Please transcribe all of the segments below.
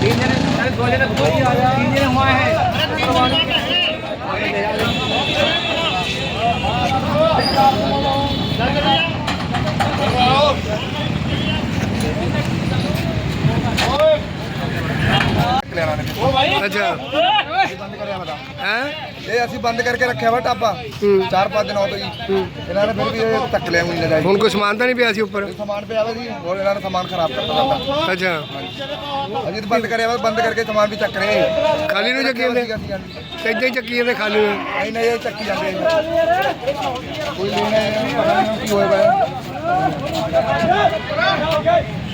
तीन जने गोले तीन जने हुआ है ਅੱਛਾ। ਬੰਦ ਕਰਿਆ ਬਤਾ ਹੈ? ਇਹ ਅਸੀਂ ਬੰਦ ਕਰਕੇ ਰੱਖਿਆ ਵਾ ਹੂੰ। ਚਾਰ ਪੰਜ ਦਿਨ ਹੋ ਗਏ ਜੀ। ਇਹਨਾਂ ਨੇ ਫਿਰ ਵੀ ਇਹ ਧੱਕ ਲਿਆ ਨਹੀਂ ਲਗਾਈ ਹੁਣ ਕੋਈ ਸਮਾਨ ਤਾਂ ਨਹੀਂ ਪਿਆ ਸੀ ਉੱਪਰ? ਸਮਾਨ ਪਿਆ ਵਾ ਜੀ ਹੋਰ ਇਹਨਾਂ ਨੇ ਸਮਾਨ ਖਰਾਬ ਕਰਤਾ ਸਾਡਾ ਅੱਛਾ। ਅਸੀਂ ਤਾਂ ਬੰਦ ਕਰਿਆ ਵਾ ਬੰਦ ਕਰਕੇ ਸਮਾਨ ਵੀ ਚੱਕ ਰਹੇ ਆ। ਖਾਲੀ ਨੂੰ ਚੱਕੀ ਜਾਂਦੇ? ਅਸੀਂ- ਅਸੀਂ- ਇਦਾਂ ਹੀ ਚੱਕੀ ਜਾਂਦੇ ਖਾਲੀ ਨੂੰ? ਨਹੀਂ ਨਹੀਂ ਇਹ ਚੱਕੀ ਜਾਂਦੇ ਆ ਜੀ। ਕੋਈ ਲੈਣਾ ਪਤਾ ਨਹੀਂ ਕੀ ਹੋਏਗਾ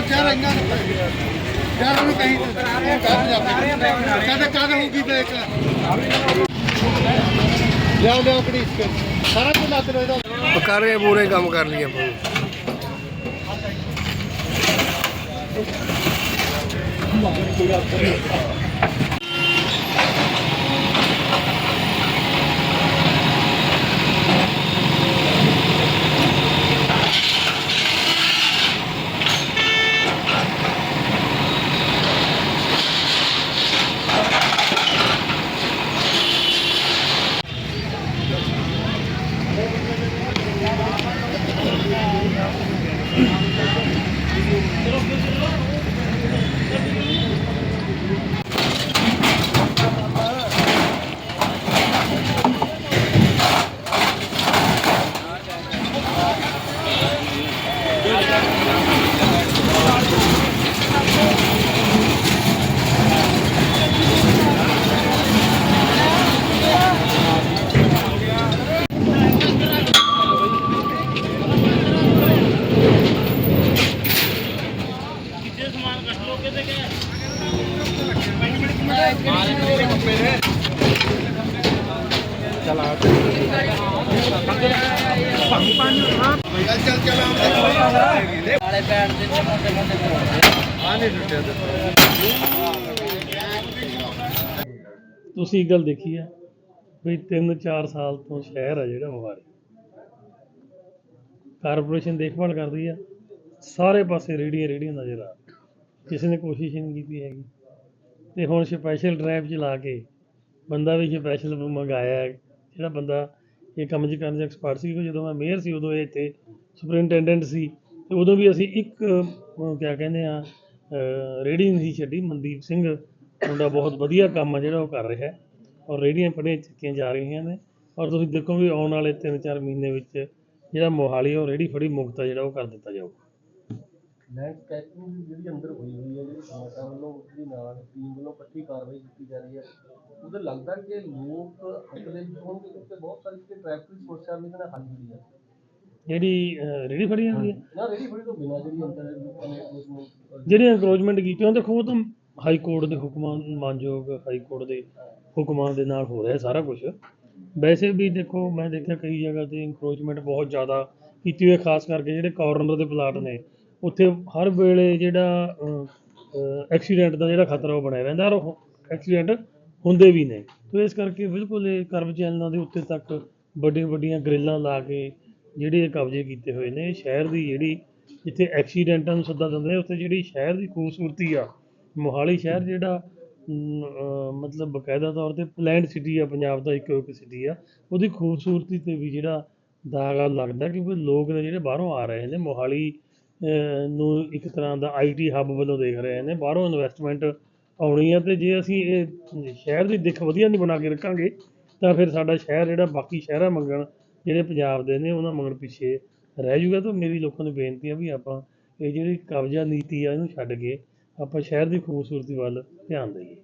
ਆ ਚਾਰ ਇੰਨਾ ਚਾਰ ਨੂੰ ਕਹੀਂ ਕਰ ਜਾਂਦੇ ਕਦੇ ਕਦ ਹੋਊਗੀ ਬ੍ਰੇਕ ਲਿਆਓ ਲਿਆਓ ਕੜੀ ਸਾਰਾ ਕੁਝ ਲੱਦ ਲੋ ਇਹਦਾ। ਕਰ ਰਹੇ ਪੂਰੇ ਕੰਮ ਕਰ ਲਈ ਆਪਾਂ। ਚੱਲ ਚੱਲ ਤੁਸੀਂ ਇੱਕ ਗੱਲ ਦੇਖੀ ਆ ਵੀ 3-4 ਸਾਲ ਤੋਂ ਸ਼ਹਿਰ ਆ ਜਿਹੜਾ ਮੁਹਾਰੇ ਕਾਰਪੋਰੇਸ਼ਨ ਦੇਖਭਾਲ ਕਰਦੀ ਆ, ਸਾਰੇ ਪਾਸੇ ਰੇੜੀਆਂ ਰੇੜੀਆਂ ਨਜ਼ਰ ਆ। ਕਿਸੇ ਨੇ ਕੋਸ਼ਿਸ਼ ਨਹੀਂ ਕੀਤੀ ਹੈਗੀ। ਤੇ ਹੁਣ ਸਪੈਸ਼ਲ ਡਰਾਈਵ ਚਲਾ ਕੇ ਬੰਦਾ ਵੀ ਸਪੈਸ਼ਲ ਮੰਗਾਇਆ ਜਿਹੜਾ ਬੰਦਾ ਇਹ ਕੰਮ 'ਚ ਕਰਨ 'ਚ ਐਕਸਪਰਟ ਸੀ ਕਿਉਂਕਿ ਜਦੋਂ ਮੈਂ ਮੇਅਰ ਸੀ, ਉਦੋਂ ਇਹ ਇੱਥੇ ਸੁਪਰਿੰਟੈਂਡੈਂਟ ਸੀ ਅਤੇ ਉਦੋਂ ਵੀ ਅਸੀਂ ਇੱਕ ਕਿਆ ਕਹਿੰਦੇ ਆ ਰੇਹੜੀ ਨਹੀਂ ਸੀ ਛੱਡੀ, ਮਨਦੀਪ ਸਿੰਘ ਮੁੰਡਾ ਬਹੁਤ ਵਧੀਆ ਕੰਮ ਆ ਜਿਹੜਾ ਉਹ ਕਰ ਰਿਹਾ ਔਰ ਰੇਹੜੀਆਂ ਪੜੀਆਂ ਚੱਕੀਆਂ ਜਾ ਰਹੀਆਂ ਨੇ ਔਰ ਤੁਸੀਂ ਦੇਖੋ ਵੀ ਆਉਣ ਵਾਲੇ 3-4 ਮਹੀਨੇ ਵਿੱਚ ਜਿਹੜਾ ਮੋਹਾਲੀ ਉਹ ਰੇਹੜੀ ਫੜੀ ਮੁਕਤ ਆ ਜਿਹੜਾ ਉਹ ਕਰ ਦਿੱਤਾ ਜਾਊਗਾ। ਲੈਂਡ ਸਕੈਪਿੰਗ ਦੀ ਜਿਹੜੀ ਅੰਦਰ ਹੋਈ ਹੋਈ ਹੈ ਜਿਹੜੀ ਸਮਾਟਾ ਵੱਲੋਂ ਉਸਦੀ ਨਾਲ ਟੀਮ ਵੱਲੋਂ ਇਕੱਠੀ ਕਾਰਵਾਈ ਕੀਤੀ ਜਾ ਰਹੀ ਹੈ ਉਹਦੇ ਲੱਗਦਾ ਕਿ ਲੋਕ ਦੇ ਵਿੱਚ ਹੋਣਗੇ ਕਿਉਂਕਿ ਬਹੁਤ ਸਾਰੀ ਜਿਹੜੀ ਟ੍ਰੈਫਿਕ ਸਮੱਸਿਆ ਵੀ ਇਹਦੇ ਨਾਲ ਹੱਲ ਹੁੰਦੀ ਹੈ। ਜਿਹੜੀ ਰੇਹੜੀ ਫੜੀ ਜਾਂਦੀ ਹੈ? ਨਾ ਰੇਡੀ ਫੜੀ ਤੋਂ ਬਿਨਾਂ ਜਿਹੜੀ ਅੰਦਰ ਲੋਕਾਂ ਨੇ ਜਿਹੜੀ ਕੀਤੀ ਉਹ ਦੇਖੋ ਉਹ ਤਾਂ ਹਾਈ ਕੋਰਟ ਦੇ ਹੁਕਮਾਂ ਮਾਨਯੋਗ ਹਾਈ ਕੋਰਟ ਦੇ ਹੁਕਮਾਂ ਦੇ ਨਾਲ ਹੋ ਰਿਹਾ ਸਾਰਾ ਕੁਝ ਵੈਸੇ ਵੀ ਦੇਖੋ ਮੈਂ ਦੇਖਿਆ ਕਈ ਜਗ੍ਹਾ ਤੇ ਐਨਕਰੋਚਮੈਂਟ ਬਹੁਤ ਜ਼ਿਆਦਾ ਕੀਤੀ ਹੋਈ ਖਾਸ ਕਰਕੇ ਜਿਹੜੇ ਕਾਰਨਰ ਦੇ ਪਲਾਟ ਨੇ। ਉੱਥੇ ਹਰ ਵੇਲੇ ਜਿਹੜਾ ਐਕਸੀਡੈਂਟ ਦਾ ਜਿਹੜਾ ਖਤਰਾ ਉਹ ਬਣਿਆ ਰਹਿੰਦਾ ਔਰ ਐਕਸੀਡੈਂਟ ਹੁੰਦੇ ਵੀ ਨੇ। ਤੇ ਇਸ ਕਰਕੇ ਬਿਲਕੁਲ ਇਹ ਕਰਮ ਚੈਨਲਾਂ ਦੇ ਉੱਤੇ ਤੱਕ ਵੱਡੀਆਂ ਵੱਡੀਆਂ ਗ੍ਰਿਲਾਂ ਲਾ ਕੇ ਜਿਹੜੇ ਇਹ ਕਬਜ਼ੇ ਕੀਤੇ ਹੋਏ ਨੇ, ਸ਼ਹਿਰ ਦੀ ਜਿਹੜੀ ਜਿੱਥੇ ਐਕਸੀਡੈਂਟਾਂ ਨੂੰ ਸੱਦਾ ਦਿੰਦੇ ਨੇ, ਉੱਥੇ ਜਿਹੜੀ ਸ਼ਹਿਰ ਦੀ ਖੂਬਸੂਰਤੀ ਆ, ਮੋਹਾਲੀ ਸ਼ਹਿਰ ਜਿਹੜਾ ਮਤਲਬ ਬਕਾਇਦਾ ਤੌਰ ਤੇ ਪਲੈਨਡ ਸਿਟੀ ਆ, ਪੰਜਾਬ ਦਾ ਇੱਕੋ ਇੱਕ ਸਿਟੀ ਆ, ਉਹਦੀ ਖੂਬਸੂਰਤੀ ਤੇ ਵੀ ਜਿਹੜਾ ਦਾਗਾ ਲੱਗਦਾ, ਕਿਉਂਕਿ ਲੋਕ ਨੇ ਜਿਹੜੇ ਬਾਹਰੋਂ ਆ ਰਹੇ ਨੇ, ਮੋਹਾਲੀ ਨੂੰ ਇੱਕ ਤਰ੍ਹਾਂ ਦਾ ਆਈਟੀ ਹੱਬ ਵੱਲੋਂ ਦੇਖ ਰਹੇ ਨੇ। ਬਾਹਰੋਂ ਇਨਵੈਸਟਮੈਂਟ ਆਉਣੀ ਆ ਤੇ ਜੇ ਅਸੀਂ ਇਹ ਸ਼ਹਿਰ ਦੀ ਦਿੱਖ ਵਧੀਆ ਨਹੀਂ ਬਣਾ ਕੇ ਰੱਖਾਂਗੇ, ਤਾਂ ਫਿਰ ਸਾਡਾ ਸ਼ਹਿਰ ਜਿਹੜਾ ਬਾਕੀ ਸ਼ਹਿਰਾਂ ਮੰਗਣ, ਜਿਹੜੇ ਪੰਜਾਬ ਦੇ ਨੇ, ਉਹਨਾਂ ਮੰਗਣ ਪਿੱਛੇ ਰਹਿ ਜੂਗਾ। ਤਾਂ ਮੇਰੀ ਲੋਕਾਂ ਨੂੰ ਬੇਨਤੀ ਆ ਵੀ ਆਪਾਂ ਇਹ ਜਿਹੜੀ ਕਬਜ਼ਾ ਨੀਤੀ ਆ, ਇਹਨੂੰ ਛੱਡ ਕੇ ਆਪਾਂ ਸ਼ਹਿਰ ਦੀ ਖੂਬਸੂਰਤੀ ਵੱਲ ਧਿਆਨ ਦੇਈਏ।